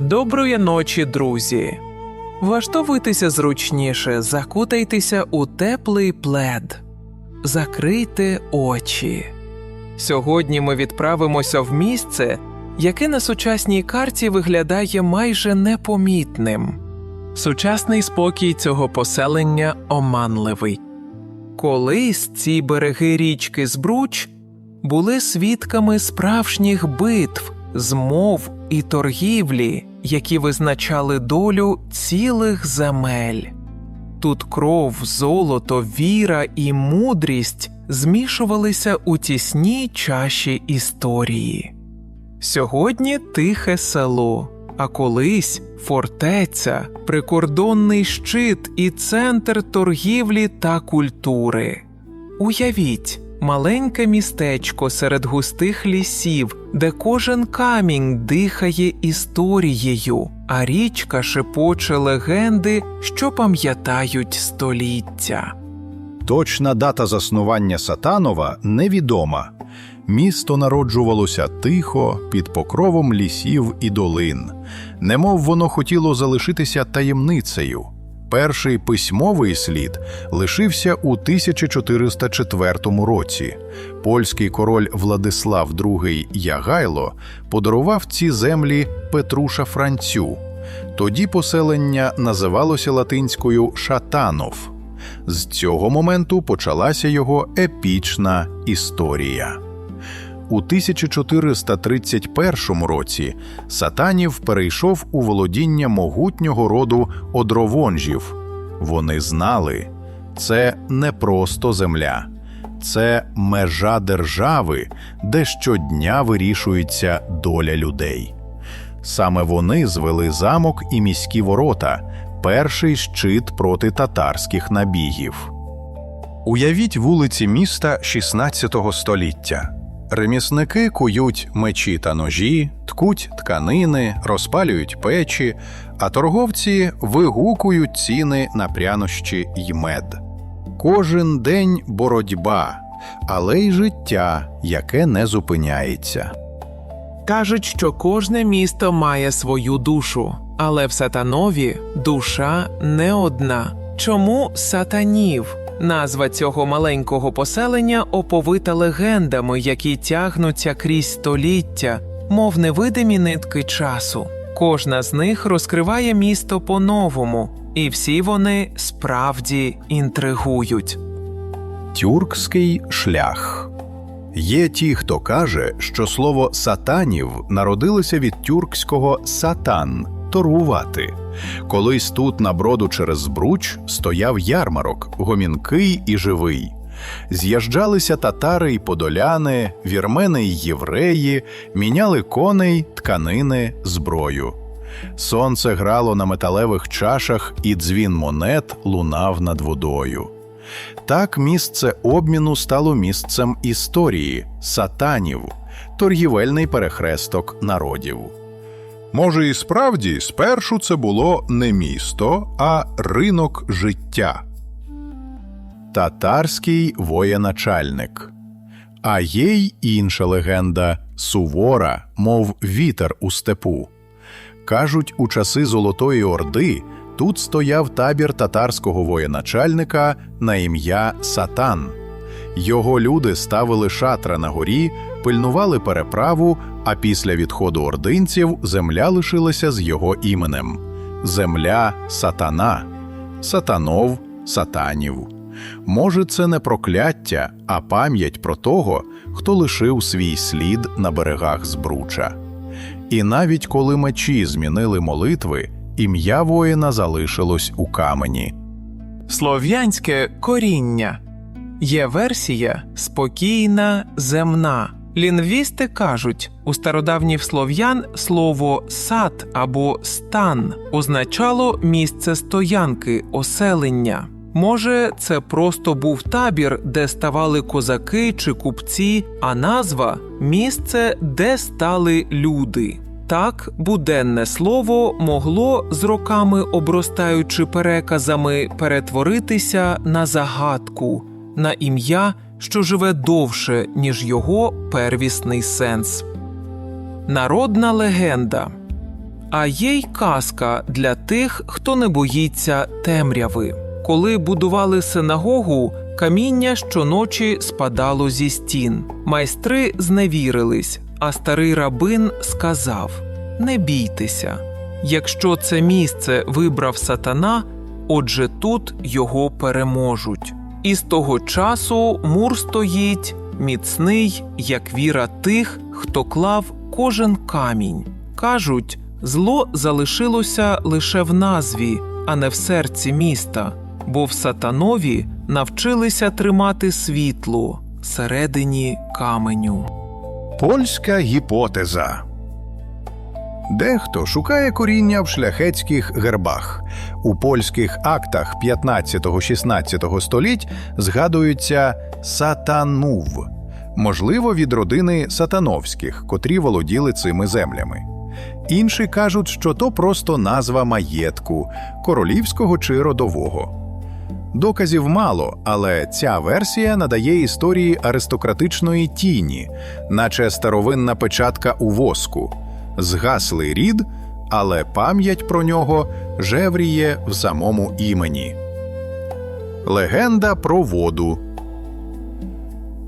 Доброї ночі, друзі! Влаштовуйтеся зручніше, закутайтеся у теплий плед, закрийте очі. Сьогодні ми відправимося в місце, яке на сучасній карті виглядає майже непомітним. Сучасний спокій цього поселення оманливий. Колись ці береги річки Збруч були свідками справжніх битв, змов і торгівлі, які визначали долю цілих земель. Тут кров, золото, віра і мудрість змішувалися у тісній чаші історії. Сьогодні тихе село, а колись фортеця, прикордонний щит і центр торгівлі та культури. Уявіть, маленьке містечко серед густих лісів, де кожен камінь дихає історією, а річка шепоче легенди, що пам'ятають століття. Точна дата заснування Сатанова невідома. Місто народжувалося тихо, під покровом лісів і долин, немов воно хотіло залишитися таємницею. Перший письмовий слід лишився у 1404 році. Польський король Владислав II Ягайло подарував ці землі Петруша Францю. Тоді поселення називалося латинською Шатанов. З цього моменту почалася його епічна історія. У 1431 році Сатанів перейшов у володіння могутнього роду одровонжів. Вони знали, це не просто земля, це межа держави, де щодня вирішується доля людей. Саме вони звели замок і міські ворота, перший щит проти татарських набігів. Уявіть вулиці міста 16 століття. Ремісники кують мечі та ножі, ткуть тканини, розпалюють печі, а торговці вигукують ціни на прянощі й мед. Кожен день боротьба, але й життя, яке не зупиняється. Кажуть, що кожне місто має свою душу, але в сатанові душа не одна. Чому сатанів? Назва цього маленького поселення оповита легендами, які тягнуться крізь століття, мов невидимі нитки часу. Кожна з них розкриває місто по-новому, і всі вони справді інтригують. Тюркський шлях. Є ті, хто каже, що слово сатанів народилося від тюркського сатан торгувати. Колись тут на броду через збруч стояв ярмарок, гомінкий і живий. З'їжджалися татари й подоляни, вірмени й євреї, міняли коней, тканини, зброю. Сонце грало на металевих чашах, і дзвін монет лунав над водою. Так місце обміну стало місцем історії сатанів, торгівельний перехресток народів. Може, і справді спершу це було не місто, а ринок життя. Татарський воєначальник. А є й інша легенда сувора, мов вітер у степу. Кажуть, у часи Золотої Орди тут стояв табір татарського воєначальника на ім'я Сатан. Його люди ставили шатра на горі, пильнували переправу, а після відходу ординців земля лишилася з його іменем земля сатана, сатанов, сатанів. Може, це не прокляття, а пам'ять про того, хто лишив свій слід на берегах збруча. І навіть коли мечі змінили молитви, ім'я воїна залишилось у камені. Слов'янське коріння. Є версія спокійна, земна. Лінгвісти кажуть, у стародавніх слов'ян слово сад або стан означало місце стоянки, оселення. Може, це просто був табір, де ставали козаки чи купці, а назва місце, де стали люди. Так, буденне слово могло, з роками обростаючи переказами, перетворитися на загадку, на ім'я, що живе довше, ніж його первісний сенс. Народна легенда А є й казка для тих, хто не боїться темряви. Коли будували синагогу, каміння щоночі спадало зі стін. Майстри зневірились, а старий рабин сказав: Не бійтеся. Якщо це місце вибрав сатана, отже тут його переможуть. І з того часу мур стоїть міцний, як віра тих, хто клав кожен камінь. Кажуть, зло залишилося лише в назві, а не в серці міста, бо в сатанові навчилися тримати світло всередині каменю. Польська гіпотеза. Дехто шукає коріння в шляхетських гербах. У польських актах 15-16 століть згадується сатанув, можливо, від родини сатановських, котрі володіли цими землями. Інші кажуть, що то просто назва маєтку королівського чи родового. Доказів мало, але ця версія надає історії аристократичної тіні, наче старовинна печатка у воску. Згаслий рід, але пам'ять про нього жевріє в самому імені. Легенда про воду.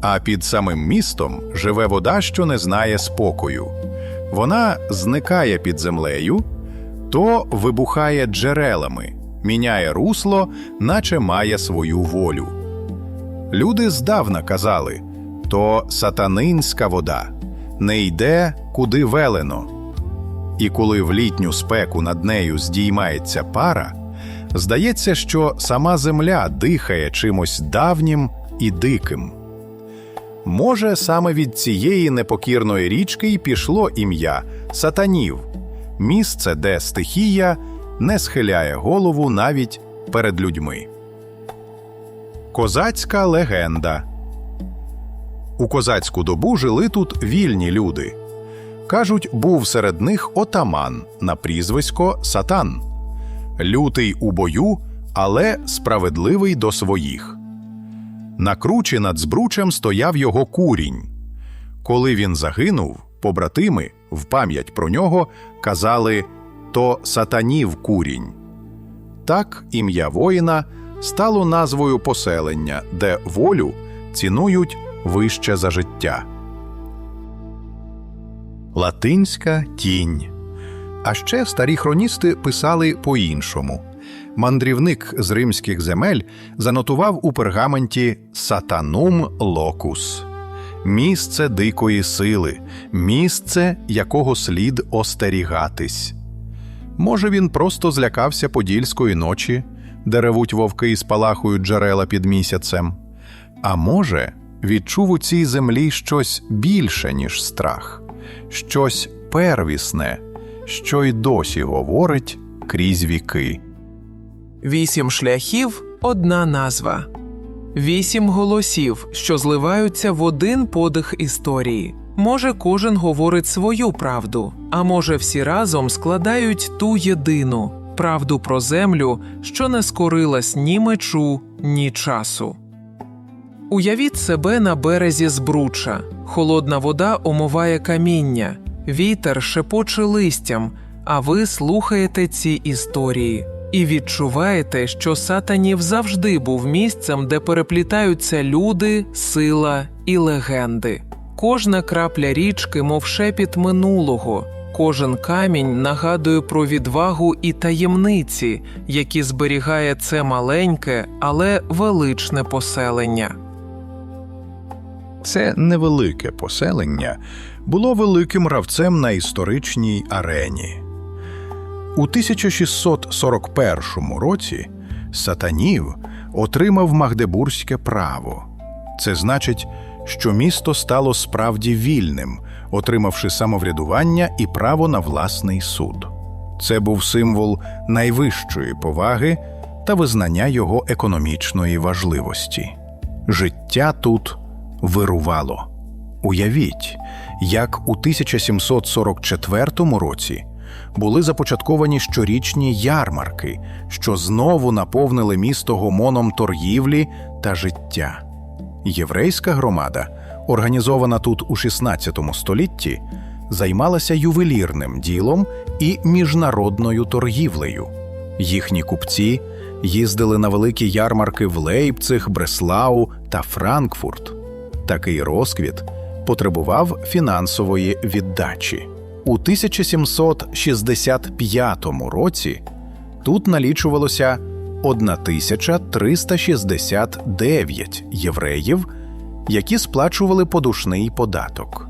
А під самим містом живе вода, що не знає спокою. Вона зникає під землею, то вибухає джерелами, міняє русло, наче має свою волю. Люди здавна казали то сатанинська вода, не йде куди велено. І коли в літню спеку над нею здіймається пара, здається, що сама земля дихає чимось давнім і диким. Може, саме від цієї непокірної річки й пішло ім'я сатанів, місце, де стихія не схиляє голову навіть перед людьми. Козацька легенда У козацьку добу жили тут вільні люди. Кажуть, був серед них отаман на прізвисько Сатан, лютий у бою, але справедливий до своїх. На кручі над збручем стояв його курінь. Коли він загинув, побратими в пам'ять про нього казали то сатанів курінь. Так ім'я воїна стало назвою поселення, де волю цінують вище за життя. Латинська тінь. А ще старі хроністи писали по-іншому. Мандрівник з римських земель занотував у пергаменті Сатанум локус місце дикої сили, місце, якого слід остерігатись. Може, він просто злякався подільської ночі, де ревуть вовки і спалахують джерела під місяцем. А може, відчув у цій землі щось більше, ніж страх, щось первісне, що й досі говорить крізь віки. Вісім шляхів одна назва. Вісім голосів, що зливаються в один подих історії. Може, кожен говорить свою правду, а може, всі разом складають ту єдину правду про землю, що не скорилась ні мечу, ні часу. Уявіть себе на березі збруча. Холодна вода омиває каміння, вітер шепоче листям, а ви слухаєте ці історії і відчуваєте, що сатанів завжди був місцем, де переплітаються люди, сила і легенди. Кожна крапля річки, мов шепіт минулого, кожен камінь нагадує про відвагу і таємниці, які зберігає це маленьке, але величне поселення. Це невелике поселення було великим гравцем на історичній арені. У 1641 році Сатанів отримав Магдебурзьке право. Це значить, що місто стало справді вільним, отримавши самоврядування і право на власний суд. Це був символ найвищої поваги та визнання його економічної важливості. Життя тут вирувало. Уявіть, як у 1744 році були започатковані щорічні ярмарки, що знову наповнили місто гомоном торгівлі та життя. Єврейська громада, організована тут у 16 столітті, займалася ювелірним ділом і міжнародною торгівлею. Їхні купці їздили на великі ярмарки в Лейпциг, Бреслау та Франкфурт. Такий розквіт потребував фінансової віддачі. У 1765 році тут налічувалося 1369 євреїв, які сплачували подушний податок.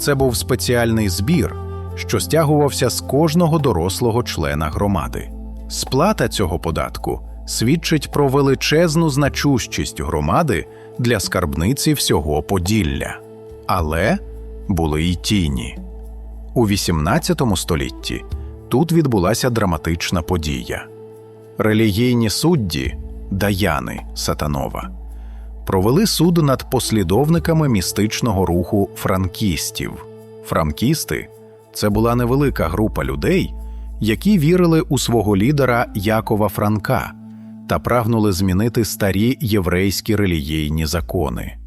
Це був спеціальний збір, що стягувався з кожного дорослого члена громади. Сплата цього податку свідчить про величезну значущість громади для скарбниці всього Поділля. Але були й тіні. У XVIII столітті тут відбулася драматична подія. Релігійні судді Даяни Сатанова провели суд над послідовниками містичного руху франкістів. Франкісти це була невелика група людей, які вірили у свого лідера Якова Франка та прагнули змінити старі єврейські релігійні закони.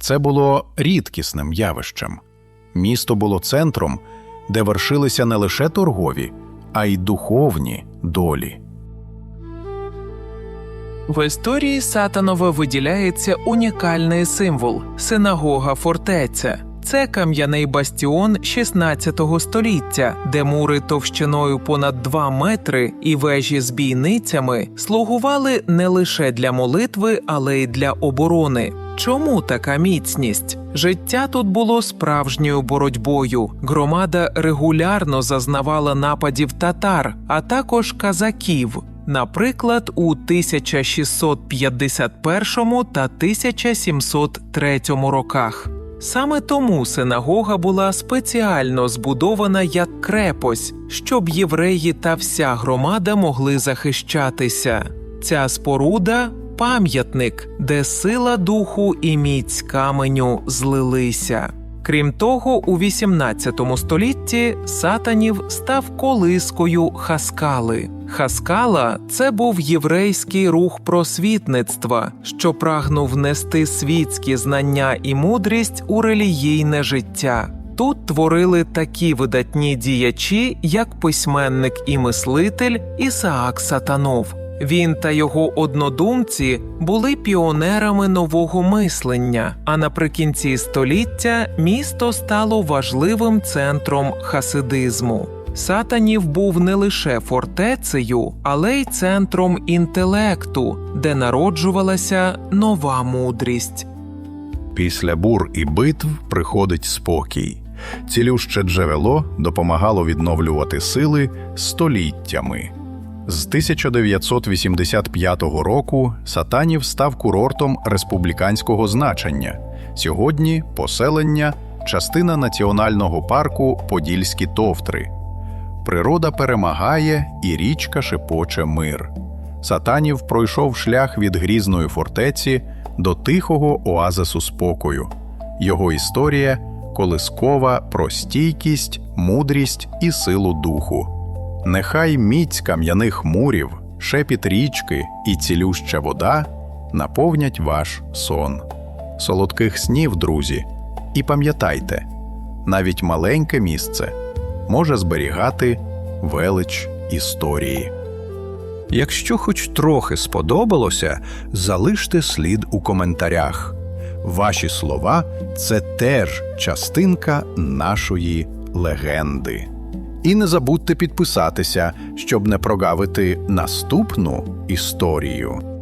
Це було рідкісним явищем. Місто було центром, де вершилися не лише торгові, а й духовні долі. В історії Сатанова виділяється унікальний символ синагога фортеця. Це кам'яний бастіон 16 століття, де мури товщиною понад 2 метри і вежі з бійницями слугували не лише для молитви, але й для оборони. Чому така міцність? Життя тут було справжньою боротьбою. Громада регулярно зазнавала нападів татар, а також казаків. Наприклад, у 1651 та 1703 роках. Саме тому синагога була спеціально збудована як крепость, щоб євреї та вся громада могли захищатися. Ця споруда пам'ятник, де сила духу і міць каменю злилися. Крім того, у 18 столітті Сатанів став колискою Хаскали. Хаскала це був єврейський рух просвітництва, що прагнув нести світські знання і мудрість у релігійне життя. Тут творили такі видатні діячі, як письменник і мислитель Ісаак Сатанов. Він та його однодумці були піонерами нового мислення, а наприкінці століття місто стало важливим центром хасидизму. Сатанів був не лише фортецею, але й центром інтелекту, де народжувалася нова мудрість. Після бур і битв приходить спокій. Цілюще джерело допомагало відновлювати сили століттями. З 1985 року Сатанів став курортом республіканського значення. Сьогодні поселення частина національного парку Подільські товтри. Природа перемагає, і річка шепоче мир. Сатанів пройшов шлях від грізної фортеці до тихого оазису спокою. Його історія колискова про стійкість, мудрість і силу духу. Нехай міць кам'яних мурів, шепіт річки і цілюща вода наповнять ваш сон. Солодких снів, друзі, і пам'ятайте, навіть маленьке місце може зберігати велич історії. Якщо хоч трохи сподобалося, залиште слід у коментарях. Ваші слова це теж частинка нашої легенди. І не забудьте підписатися, щоб не прогавити наступну історію.